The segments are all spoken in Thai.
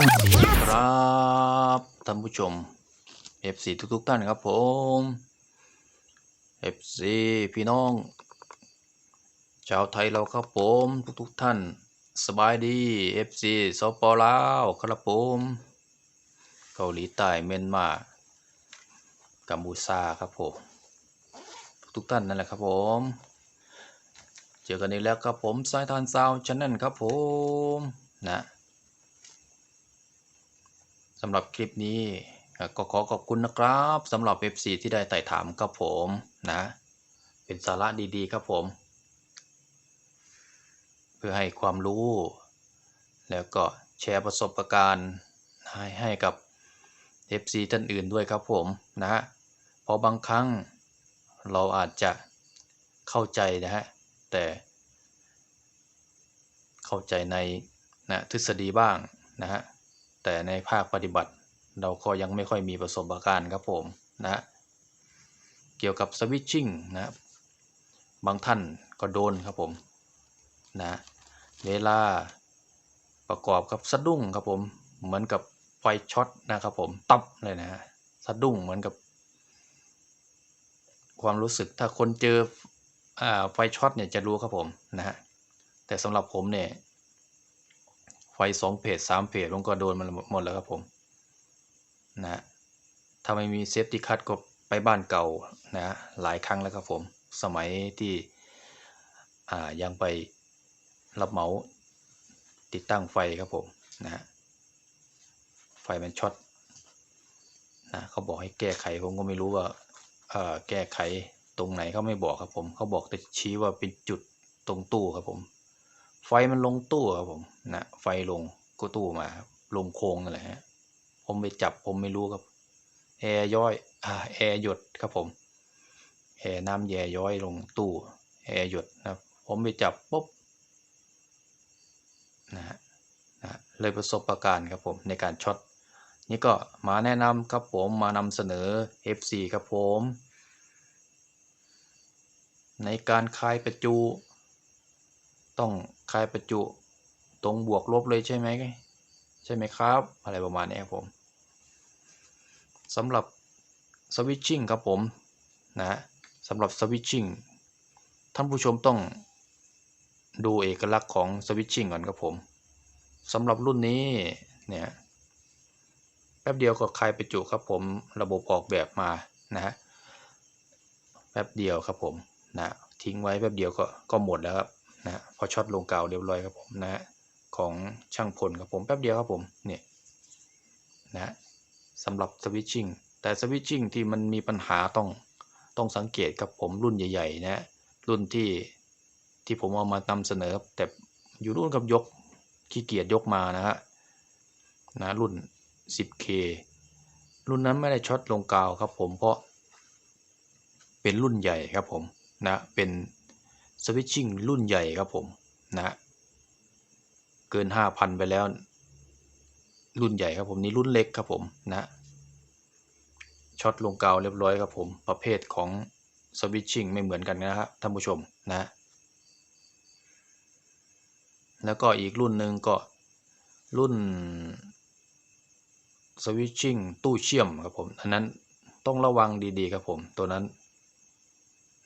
ดีครับท่านผู้ชม FC ทุกๆท่านครับผม FC พี่น้อง ชาวไทยเราครับผมทุกๆท่าน สบายดี FC สปลาวครับผมเกาหลีใต้เมียนมากัมพูชาครับผม ทุกๆท่านนั่นแหละครับผม เจอกันอีกแล้วครับผมสายทานซาวชแนลครับผมนะ สำหรับคลิปนี้ก็ขอขอบคุณนะครับสำหรับ FC ที่ได้ไต่ถามครับผมนะ เป็นสาระดีๆครับผม เพื่อให้ความรู้ แล้วก็แชร์ประสบการณ์ให้ให้กับ FC ท่านอื่นด้วยครับผมนะฮะเพราะบางครั้งเราอาจจะเข้าใจนะฮะแต่ เข้าใจในนะทฤษฎีบ้างนะฮะ แต่ในภาคปฏิบัติเราก็ยังไม่ค่อยมีประสบการณ์ครับผมนะเกี่ยวกับสวิตชิ่งนะบางท่านก็โดนครับผมนะเวลาประกอบกับสะดุ้งครับผมเหมือนกับไฟช็อตนะครับผมตับเลยนะสะดุ้งเหมือนกับ ความรู้สึกถ้าคนเจออ่าไฟช็อตเนี่ยจะรู้ครับผมนะฮะแต่สำหรับผมเนี่ย ไฟสองเพจสามเพจผมก็โดนมันหมดแล้วครับผมนะฮะถ้าไม่มีเซฟตี้คัทก็ไปบ้านเก่านะฮะหลายครั้งแล้วครับผมสมัยที่อ่ายังไปรับเหมาติดตั้งไฟครับผมนะฮะไฟมันช็อตนะเขาบอกให้แก้ไขผมก็ไม่รู้ว่าอ่อแก้ไขตรงไหนเขาไม่บอกครับผมเขาบอกแต่ชี้ว่าเป็นจุดตรงตู้ครับผม ไฟมันลงตู้ครับผมนะไฟลงก็ตู้มาลงโค้งนั่นแหละฮะผมไปจับผมไม่รู้ครับแอร์ย้อยอ่าแอร์หยดครับผมแอร์น้ำแย่ย้อยลงตู้แอร์หยดนะครับ ผมไปจับปุ๊บนะฮะนะเลยประสบประการครับผมในการช็อตนี่ก็มาแนะนำครับผมมานำเสนอ FC ครับผม ในการคลายประจุต้อง คลายประจุตรงบวกลบเลยใช่ไหมใช่ไหมครับ อะไรประมาณนี้ครับผมสำหรับสวิตชิ่งครับผมนะสำหรับสวิตชิ่งท่านผู้ชมต้องดูเอกลักษณ์ของสวิตชิ่งก่อนครับผมสำหรับรุ่นนี้เนี่ยแป๊บเดียวก็คลายประจุครับผมระบบออกแบบมานะฮะแป๊บเดียวครับผมนะทิ้งไว้แป๊บเดียวก็ก็หมดแล้วครับ นะพอช็อตลงเก่าเรียบร้อยครับผมนะของช่างพลครับผมแป๊บเดียวครับผมเนี่ยนะสำหรับสวิตชิ่งแต่สวิตชิ่งที่มันมีปัญหาต้องต้องสังเกตครับผมรุ่นใหญ่ๆนะรุ่นที่ที่ผมเอามานำเสนอแต่อยู่รุ่นกับยกขี้เกียจยกมานะฮะนะรุ่น 10K รุ่นนั้นไม่ได้ช็อตลงกาวครับผมเพราะเป็นรุ่นใหญ่ครับผมนะเป็น สวิตชิ่งรุ่นใหญ่ครับผมนะเกิน 5,000 ไปแล้ว รุ่นใหญ่ครับผมนี่รุ่นเล็กครับผมนะช็อตลงกาวเรียบร้อยครับผมประเภทของสวิตชิ่งไม่เหมือนกันนะครับท่านผู้ชมนะแล้วก็อีกรุ่นหนึ่งก็รุ่นสวิตชิ่งตู้เชื่อมครับผมอันนั้นต้องระวังดีๆครับผมตัวนั้น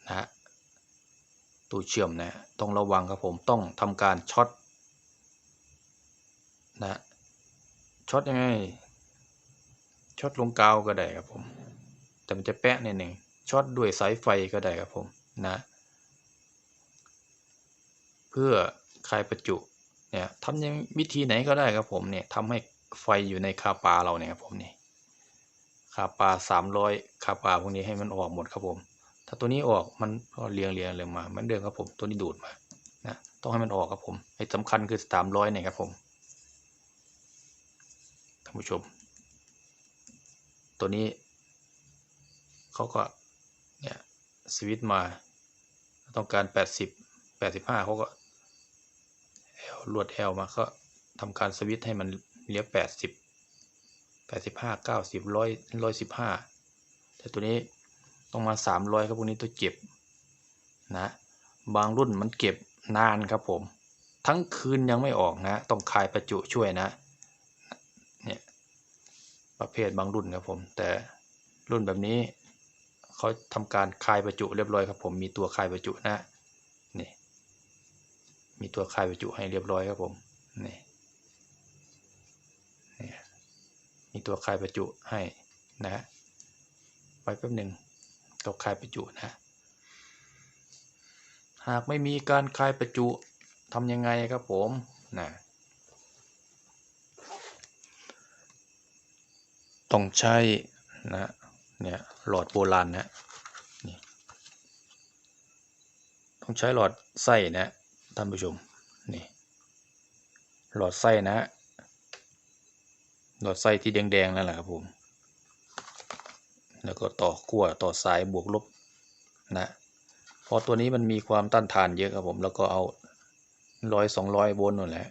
นะฮะ ตู้เชื่อมนะต้องระวังครับผมต้องทำการช็อตนะช็อตยังไงช็อตลงกาวก็ได้ครับผม แต่มันจะแปะนิดหนึ่งช็อตด้วยสายไฟก็ได้ครับผมนะ เพื่อคลายประจุเนี่ยทำยังวิธีไหนก็ได้ครับผมเนี่ยทำให้ไฟอยู่ในคาปาเราเนี่ยครับผมนี่คาปาสามร้อยคาปาพวกนี้ให้มันออกหมดครับผม ถ้าตัวนี้ออกมันก็เรียงเรียงเลยมาเหมือนเดิมครับผมตัวนี้ดูดมานะต้องให้มันออกครับผมไอ้สำคัญคือสามร้อยเนี่ยครับผมท่านผู้ชม ตัวนี้เขาก็เนี่ยสวิตมา ต้องการแปดสิบแปดสิบห้าเขาก็แอลลวดแอลมาก็ทำการสวิตให้มันเลี้ยวแปดสิบแปดสิบห้าเก้าสิบร้อยร้อยสิบห้าแต่ตัวนี้ ต้องมาสามร้อยครับพวกนี้ตัวเก็บนะบางรุ่นมันเก็บนานครับผม ทั้งคืนยังไม่ออกนะ ต้องคายประจุช่วยนะเนี่ยประเภทบางรุ่นครับผม แต่รุ่นแบบนี้เขาทำการคายประจุเรียบร้อยครับผมมีตัวคายประจุนะนี่มีตัวคายประจุให้เรียบร้อยครับผมนี่นี่มีตัวคายประจุให้นะไว้แป๊บหนึ่ง ตัวคลายประจุนะ หากไม่มีการคลายประจุทำยังไงครับผมนะต้องใช้นะเนี่ยหลอดโบราณนะนี่ต้องใช้หลอดไส้นะท่านผู้ชมนี่หลอดไส้นะ หลอดไส้ที่แดงๆนั่นแหละครับผม แล้วก็ต่อขั้วต่อสายบวกลบนะเพราะตัวนี้มันมีความต้านทานเยอะครับผมแล้วก็เอาร้อยสองร้อยโวลต์นั่นแหละ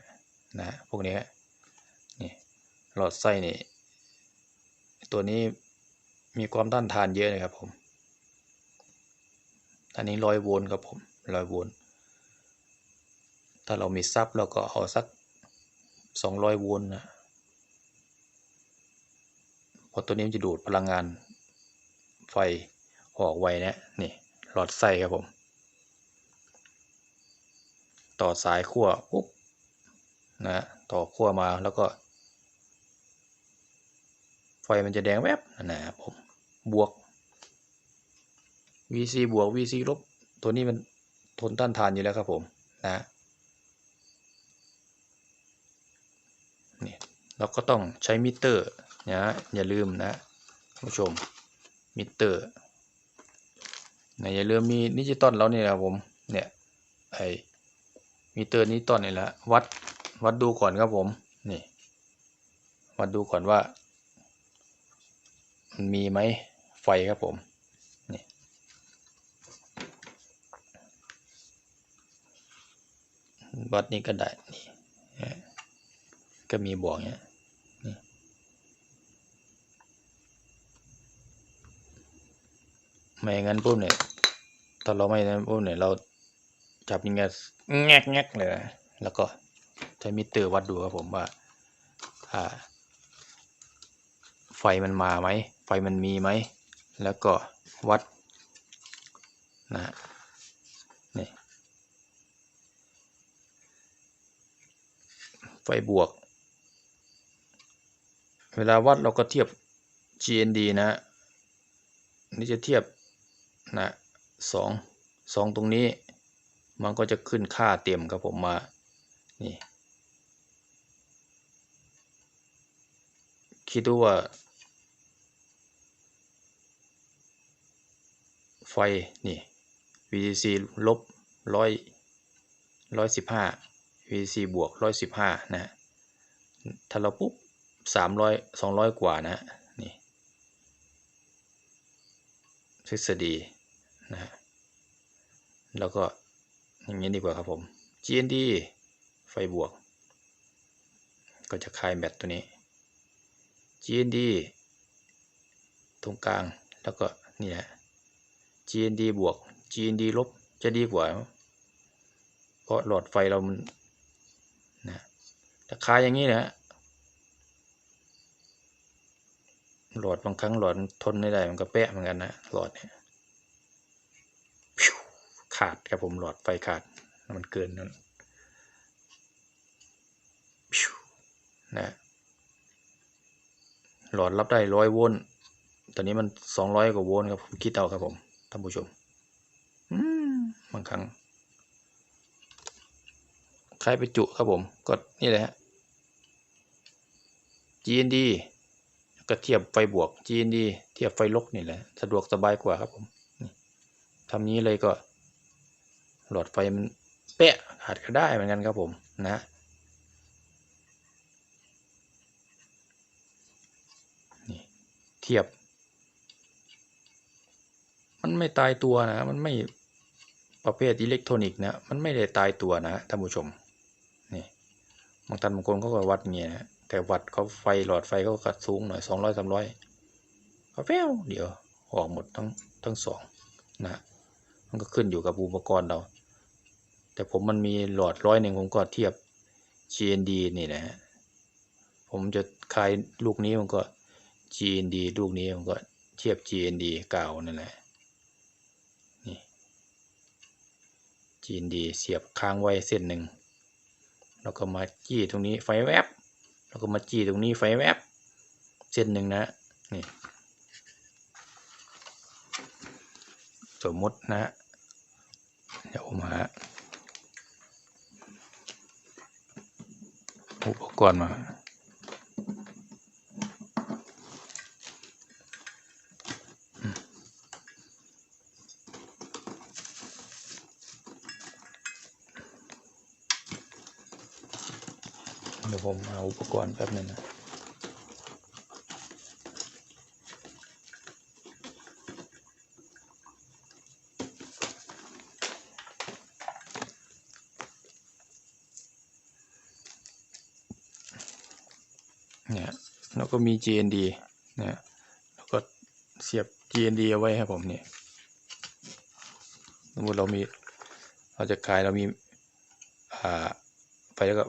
นะพวกนี้นี่หลอดไส้นี่ตัวนี้มีความต้านทานเยอะนะครับผมอันนี้ร้อยโวลต์ครับผมร้อยโวลต์ถ้าเรามีซับเราก็เอาสักสองร้อยโวลต์นะพราะตัวนี้มันจะดูดพลังงาน ไฟออกไวนะนี่หลอดไส้ครับผม ต่อสายขั้วปุ๊บนะต่อขั้วมาแล้วก็ ไฟมันจะแดงแวบนั่นนะครับผมบวก VC บวก VC ลบตัวนี้มันทนต้านทานอยู่แล้วครับผมนะนี่เราก็ต้องใช้มิเตอร์นะอย่าลืมนะผู้ชม มิเตอร์นะอย่าลืมมีดิจิตอลแล้วนี่นะครับผมเนี่ยไอมิเตอร์นี้ต้นนี่แหละวัดวัดดูก่อนครับผมนี่วัดดูก่อนว่ามันมีไหมไฟครับผมนี่วัดนี้ก็ได้นี่ก็มีบอกเนี้ย ไม่งั้นปุ๊บเนี่ยถ้าเราไม่นั้นปุ๊บเนี่ยเราจับยังไงแงกแงกเลยนะแล้วก็ใช้มิเตอร์วัดดูครับผมว่าถ้าไฟมันมาไหมไฟมันมีไหมแล้วก็วัดนะฮะนี่ไฟบวก เวลาวัดเราก็เทียบ GND นะนี่จะเทียบ นะสองสองตรงนี้มันก็จะขึ้นค่าเต็มครับผมมา นี่ คิดดูว่า ไฟ นี่ VDC ลบร้อยร้อยสิบห้า VDC บวกร้อยสิบห้านะถ้าเราปุ๊บสามร้อยสองร้อยกว่านะ นี่ ทฤษฎี นะฮะแล้วก็อย่างนี้ดีกว่าครับผม GND ไฟบวก ก็จะคลายแบตตัวนี้ GND ตรงกลางแล้วก็นี่แหละ GND บวก GND ลบจะดีกว่า เพราะหลอดไฟเรามันนะแต่คายอย่างนี้นะหลอดบางครั้งหลอดทนไม่ได้มันก็แปะเหมือนกันนะหลอดเนี่ย ขาดครับผมหลอดไฟขาดมันเกินนั่นนะหลอดรับได้ร้อยโวลต์ตอนนี้มันสองร้อยกว่าโวลต์ครับผมคิดเอาครับผมท่านผู้ชมบางครั้งใครไปจุครับผมก็นี่แหละ GND ก็เทียบไฟบวก GND เทียบไฟลบนี่แหละ สะดวกสบายกว่าครับผมทำนี้เลยก็ หลอดไฟมันเป๊ะขาดก็ได้เหมือนกันครับผมนะนี่เทียบ มันไม่ตายตัวนะ มันไม่ประเภทอิเล็กทรอนิกส์นะ มันไม่ได้ตายตัวนะท่านผู้ชมนี่บางท่านบางคนเขาก็วัดเงี้ยนะแต่วัดเขาไฟหลอดไฟเขากัดสูงหน่อยสองร้อยสามร้อยเขาแววเดี๋ยวออกหมดทั้งทั้งสองนะมันก็ขึ้นอยู่กับอุปกรณ์เรา แต่ผมมันมีหลอดร้อยหนึ่งผมก็เทียบ GND นี่แหละฮะผมจะคลายลูกนี้มันก็ GND ลูกนี้ผมก็เทียบ GND เก่านั่นแหละนี่ GND เสียบค้างไว้เส้นหนึ่งแล้วก็มาจี้ตรงนี้ไฟแวบแล้วก็มาจี้ตรงนี้ไฟแวบเส้นหนึ่งนะนี่สมมตินะ เดี๋ยวผมหา อุปกรณ์มาเดี๋ยวผมเอาอุปกรณ์แป๊บหนึงนะ เนี่ยแล้วก็มี GND เนี่ยแล้วก็เสียบ GND เอาไว้ให้ผมเนี่ยสมมติเรามีเราจะขายเรามีอ่าไปแล้วก็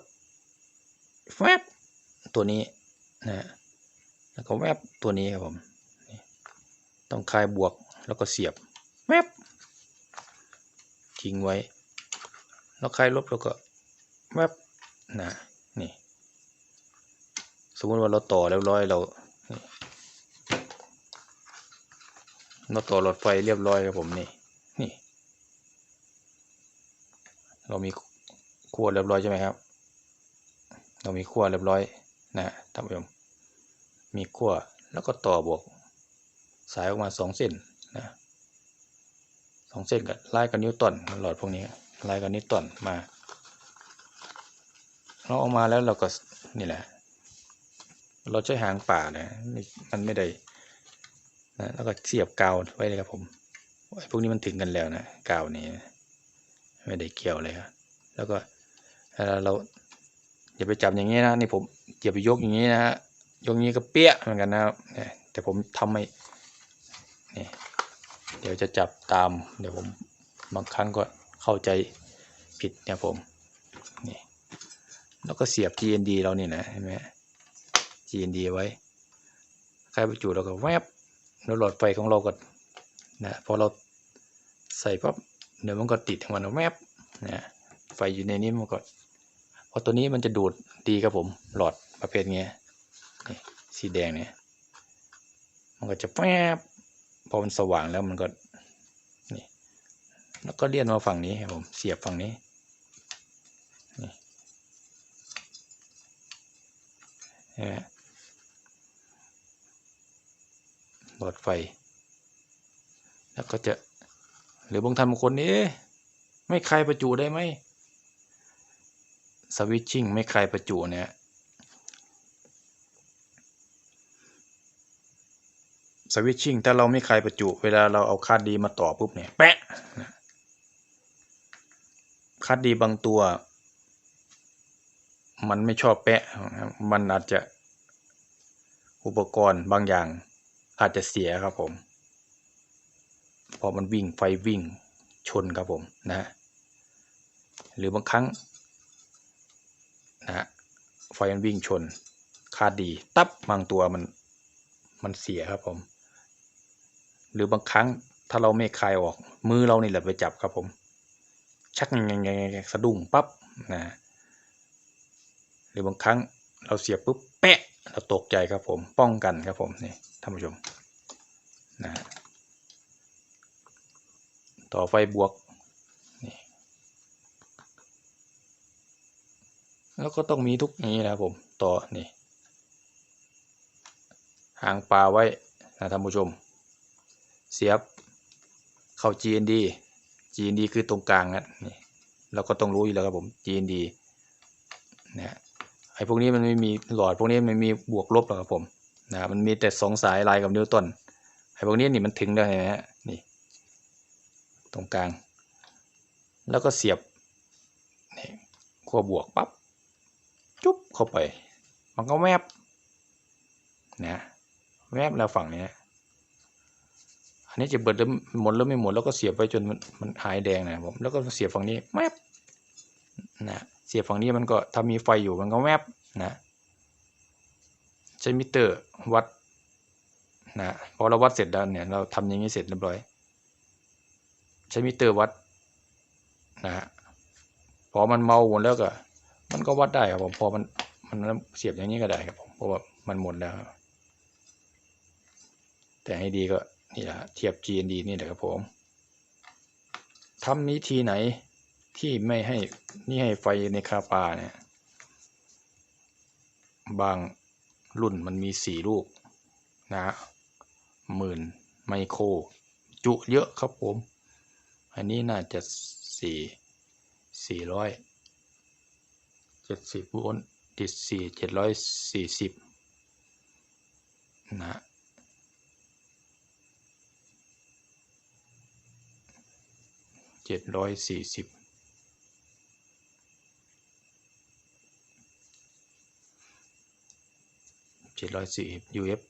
แวบตัวนี้นะแล้วก็แวบตัวนี้ครับผมต้องคลายบวกแล้วก็เสียบแวบทิ้งไว้ แล้วคลายลบแล้วก็แวบนะ สมมติว่าเราต่อเรียบร้อยเราเราต่อหลอดไฟเรียบร้อยครับผมนี่นี่ เรามีขั้วเรียบร้อยใช่ไหมครับ เรามีขั้วเรียบร้อยนะท่านผู้ชมมีขั้วแล้วก็ต่อบวก สายออกมาสองเส้นนะสองเส้นกับไล่กับนิ้วต้นหลอดพวกนี้ไล่กับนิ้วต้นมาเราเออกมาแล้วเราก็นี่แหละ เราใช้หางป่านะม่มันไม่ได้นะแล้วก็เสียบกาวไว้เลยครับผมไอ้พวกนี้มันถึงกันแล้วนะกาวนี้ไม่ได้เกี่ยวเลยครับแล้วก็เราอย่าไปจับอย่างนี้นะนี่ผมอย่าไปยกอย่างนี้นะฮะยกนี้ก็เปี้ยเหมือนกันนะครับแต่ผมทำไม่นี่เดี๋ยวจะจับตาม เดี๋ยวผมบางครั้งก็เข้าใจผิดเนี่ยผมนี่แล้วก็เสียบ GND เรานี่นะเห็นไหม GND ไว้ใครประจุเราก็แวบแล้วหลอดไฟของเราก็นะพอเราใส่ปั๊บเดี๋ยวมันก็ติดของมันแวบนะไฟอยู่ในนี้มันก็พราะตัวนี้มันจะดูดดีครับผมหลอดประเภทเงี้ยสีแดงเนี่ยมันก็จะแวบพอมันสว่างแล้วมันก็นี่แล้วก็เลี่ยนมาฝั่งนี้ครับผมเสียบฝั่งนี้นี่เหลอดไฟ แล้วก็จะหรือบางท่านบางคนนี่เอ๊ะไม่คลายประจุได้ไหมสวิตชิ่งไม่คลายประจุเนี่ยสวิตชิ่งถ้าเราไม่คลายประจุ เวลาเราเอาคาดดีมาต่อปุ๊บเนี่ยแปะคาดดีบางตัว มันไม่ชอบแปะมันอาจจะอุปกรณ์บางอย่าง อาจจะเสียครับผมพอมันวิ่งไฟวิ่งชนครับผมนะฮะหรือบางครั้งนะฮะไฟมันวิ่งชนคาดดี ตับบางตัวมันมันเสียครับผม หรือบางครั้งถ้าเราไม่คลายออก มือเรานี่แหละไปจับครับผม ชักยังไงสะดุ้งปั๊บนะหรือบางครั้งเราเสียปุ๊บแปะเราตกใจครับผม ป้องกันครับผมนี่ ท่านผู้ชมนะต่อไฟบวกนี่แล้วก็ต้องมีทุกนี้นะผมต่อนี่หางปลาไว้นะท่านผู้ชม เสียบเข้า GND GND คือตรงกลางนะนี่เราก็ต้องรู้อยู่แล้วครับผม GND นะไอ้พวกนี้มันไม่มีหลอดพวกนี้มันมีบวกลบหรอกครับผม นะมันมีแต่สองสายลายกับนิวตันไอ้พวกนี้นี่มันถึงได้เห็นไหมฮะนี่ตรงกลาง แล้วก็เสียบนี่ขั้วบวกปับ๊บจุ๊บเข้าไป มันก็แวบนะแวบแล้วฝั่งนี้อันนี้จะเบิดแล้วหมดแล้วไม่หมดแล้วก็เสียบไปจนมันมันหายแดงนะผมแล้วก็เสียบฝั่งนี้แวบนะเสียบฝั่งนี้มันก็ถ้ามีไฟอยู่มันก็แวบนะ ใช้มิเตอร์วัดนะพอเราวัดเสร็จแล้วเนี่ยเราทำอย่างนี้เสร็จเรียบร้อย ใช้มิเตอร์วัดนะฮะพอมันเมาหมดแล้วก็ มันก็วัดได้ครับผมพอมันมันเสียบอย่างนี้ก็ได้ครับผมเพราะว่ามันหมดแล้ว แต่ให้ดีก็นี่แหละเทียบ GND นี่แหละครับผมทำนี้ทีไหนที่ไม่ให้นี่ให้ไฟในคาปาเนี่ยบาง รุ่นมันมีสี่ลูกนะหมื่นไมโคร จุเยอะครับผม อันนี้น่าจะสี่สี่ร้อยเจ็ดสิบโวลต์ติดสี่เจ็ดร้อยสี่สิบนะเจ็ดร้อยสี่สิบ เจ็ดร้อยสี่ UF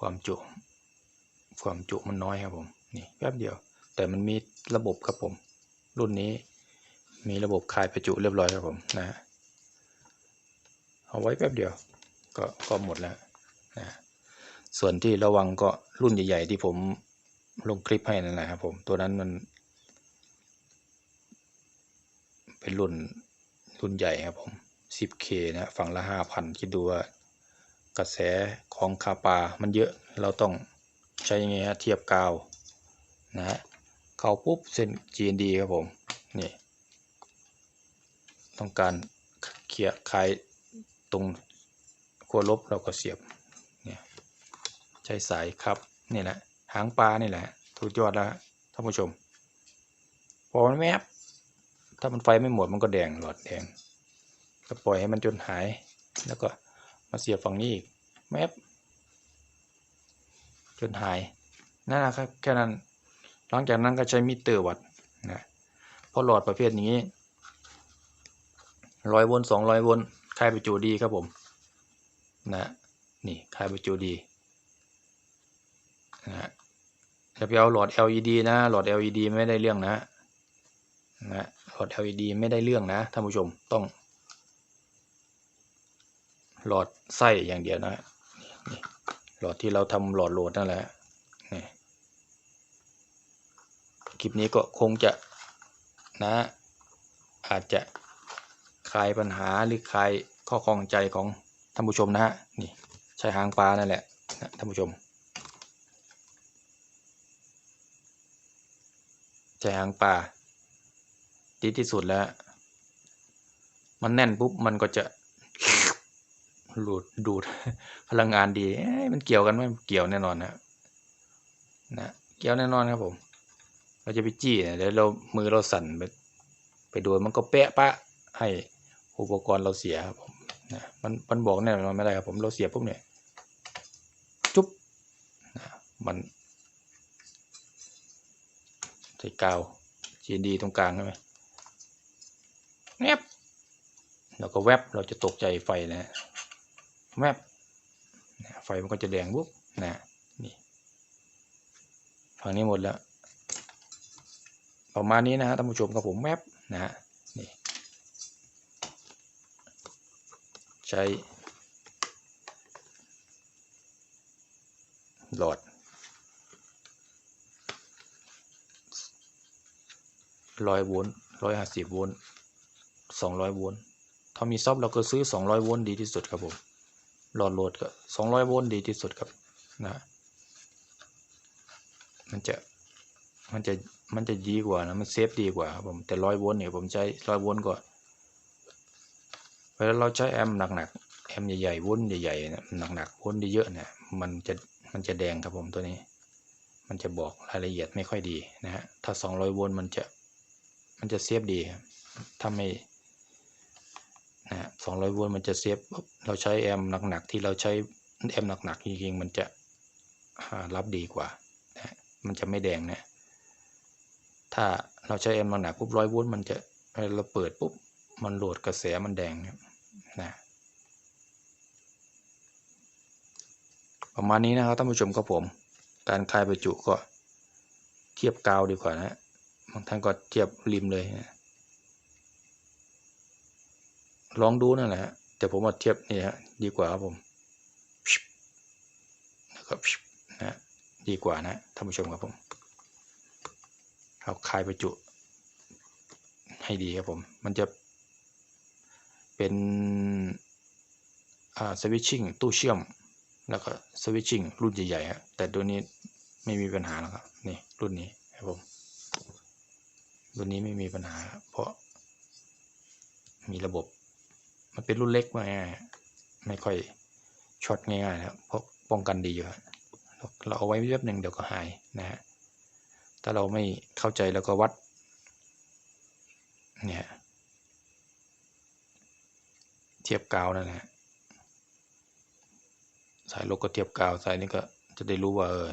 ความจุ ความจุมันน้อยครับผมนี่แป๊บเดียว แต่มันมีระบบครับผม รุ่นนี้มีระบบคายประจุเรียบร้อยครับผมนะฮะเอาไว้แป๊บเดียวก็ก็หมดแล้วนะส่วนที่ระวังก็รุ่นใหญ่ๆที่ผมลงคลิปให้นั่นแหละครับผม ตัวนั้นมัน เป็นรุ่นรุ่นใหญ่ครับผม 10K นะฝั่งละ5,000 คิดดูว่ากระแสของคาปามันเยอะเราต้องใช้ยังไงฮะเทียบกาวนะฮะเข้าปุ๊บเส้น GND ครับผมนี่ต้องการเคลียร์คลายตรงขั้วลบเราก็เสียบเนี่ยใช้สายครับนี่แหละหางปลานี่แหละถูกยอดแล้วท่านผู้ชมพอมันแมบถ้ามันไฟไม่หมดมันก็แดงหลอดแดง ก็ปล่อยให้มันจนหาย แล้วก็มาเสียบฝั่งนี้อีกแมบจนหายนั่นนะครับแค่นั้นหลังจากนั้นก็ใช้มิเตอร์วัดนะเพราะหลอดประเภทนี้ร้อยโวลต์สองร้อยโวลต์คลายประจุดีครับผมนะนี่คลายประจุดีนะจะไปเอาหลอด LED นะ หลอด LED ไม่ได้เรื่องนะนะหลอด LED ไม่ได้เรื่องนะท่านผู้ชมต้อง หลอดไส้อย่างเดียวนะนี่หลอดที่เราทำหลอดโหลดนั่นแหละนี่คลิปนี้ก็คงจะนะอาจจะคลายปัญหาหรือคลายข้อข้องใจของท่านผู้ชมนะฮะนี่ใช้หางปลานั่นแหละนะท่านผู้ชมใช้หางปลาดีที่สุดแล้ว มันแน่นปุ๊บมันก็จะ ดูดดูดพลังงานดีมันเกี่ยวกันไหมเกี่ยวแน่นอนนะนะเกี่ยวแน่นอนครับผม เราจะไปจี้เนี่ยเดี๋ยวเรามือเราสั่นไปไปโดนมันก็แปะปะให้อุปกรณ์เราเสียครับผมนะมันมันบอกแน่นอนไม่ได้ครับผมเราเสียปุ๊บเนี่ยจุ๊บนะมันใส่กาวจีดีตรงกลางใช่ไหมแวบแล้วก็แวบเราจะตกใจไฟนะ แวบไฟมันก็จะแดงปุ๊บนะนี่ฝั่งนี้หมดแล้ว ประมาณนี้นะฮะท่านผู้ชมกับผมแวบนะฮะนี่ใช้หลอดร้อยโวลต์ร้อยห้าสิบโวลต์สองร้อยโวลต์ถ้ามีซับเราก็ซื้อสองร้อยโวลต์ดีที่สุดครับผม หลอดโหลดก็สองร้อยโวลต์ดีที่สุดครับนะมันจะมันจะมันจะดีกว่านะมันเซฟดีกว่าครับผมแต่ร้อยโวลต์เนี่ยผมใช้ร้อยโวลต์ก็เวลาเราใช้แอมป์หนักๆแอมป์ใหญ่ๆโวลต์ใหญ่ๆนะหนักๆโวลต์เยอะเนี่ยมันจะมันจะแดงครับผมตัวนี้ มันจะบอกรายละเอียดไม่ค่อยดีนะฮะถ้าสองร้อยโวลต์มันจะมันจะเซฟดีครับถ้าไม่ นะสองร้อยโวลต์มันจะเซฟเราใช้แอมหนักๆที่เราใช้แอมหนักๆจริงๆมันจะรับดีกว่านะมันจะไม่แดงนะถ้าเราใช้แอมหนักๆปุ๊บร้อยโวลต์มันจะเราเปิดปุ๊บมันโหลดกระแสมันแดงนะประมาณนี้นะครับท่านผู้ชมครับผม การคลายประจุก็เทียบกาวดีกว่านะบางท่านก็เทียบริมเลยนะ ลองดูนั่นแหละฮะแต่ผมว่าเทียบนี่ฮะดีกว่าครับผมก็นะดีกว่านะท่านผู้ชมครับผมเราคายประจุ ให้ดีครับผม มันจะเป็นอ่าสวิตชิ่งตู้เชื่อม แล้วก็สวิตชิ่งรุ่นใหญ่ๆฮะแต่ตัวนี้ไม่มีปัญหาแล้วครับนี่รุ่นนี้ครับผมรุ่นนี้ไม่มีปัญหา เพราะมีระบบ มันเป็นรุ่นเล็กมาไม่ค่อยช็อตง่ายๆนะเพราะป้องกันดีอยู่เราเราเอาไว้แป๊บหนึ่งเดี๋ยวก็หายนะฮะถ้าเราไม่เข้าใจแล้วก็วัดเนี่ยเทียบกาวนั่นแหละสายลบก็เทียบกาวสายนี้ก็จะได้รู้ว่าเออ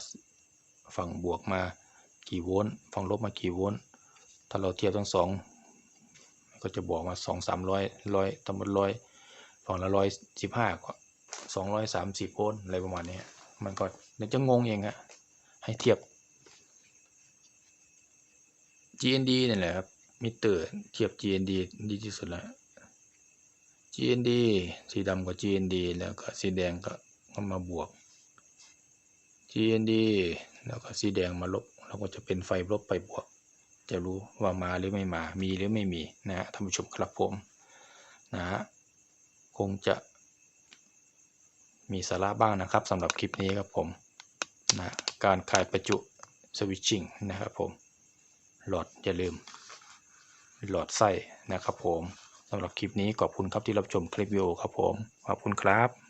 ฝั่งบวกมากี่โวลต์ฝั่งลบมากี่โวลต์ถ้าเราเทียบทั้งสอง ก็จะบอกมาสองสามร้อยร้อยตำบลร้อยฝั่งละร้อยสิบห้ากว่าสองร้อยสามสิบโวลต์อะไรประมาณนี้มันก็เดี๋ยวจะงงเองฮะให้เทียบ GND นี่แหละครับมิเตอร์เทียบ GND ดีที่สุดแล้ว GND สีดำกับ GND แล้วก็สีแดงก็ก็มาบวก GND แล้วก็สีแดงมาลบแล้วก็จะเป็นไฟลบไปบวก จะรู้ว่ามาหรือไม่มา มีหรือไม่มีนะฮะท่านผู้ชมครับผมนะฮะคงจะ มีสาระบ้างนะครับสำหรับคลิปนี้ครับผมนะการคลายประจุสวิตชิ่งนะครับผม หลอดอย่าลืม หลอดไส้นะครับผมสำหรับคลิปนี้ขอบคุณครับที่รับชมคลิปวิดีโอครับผม ขอบคุณครับ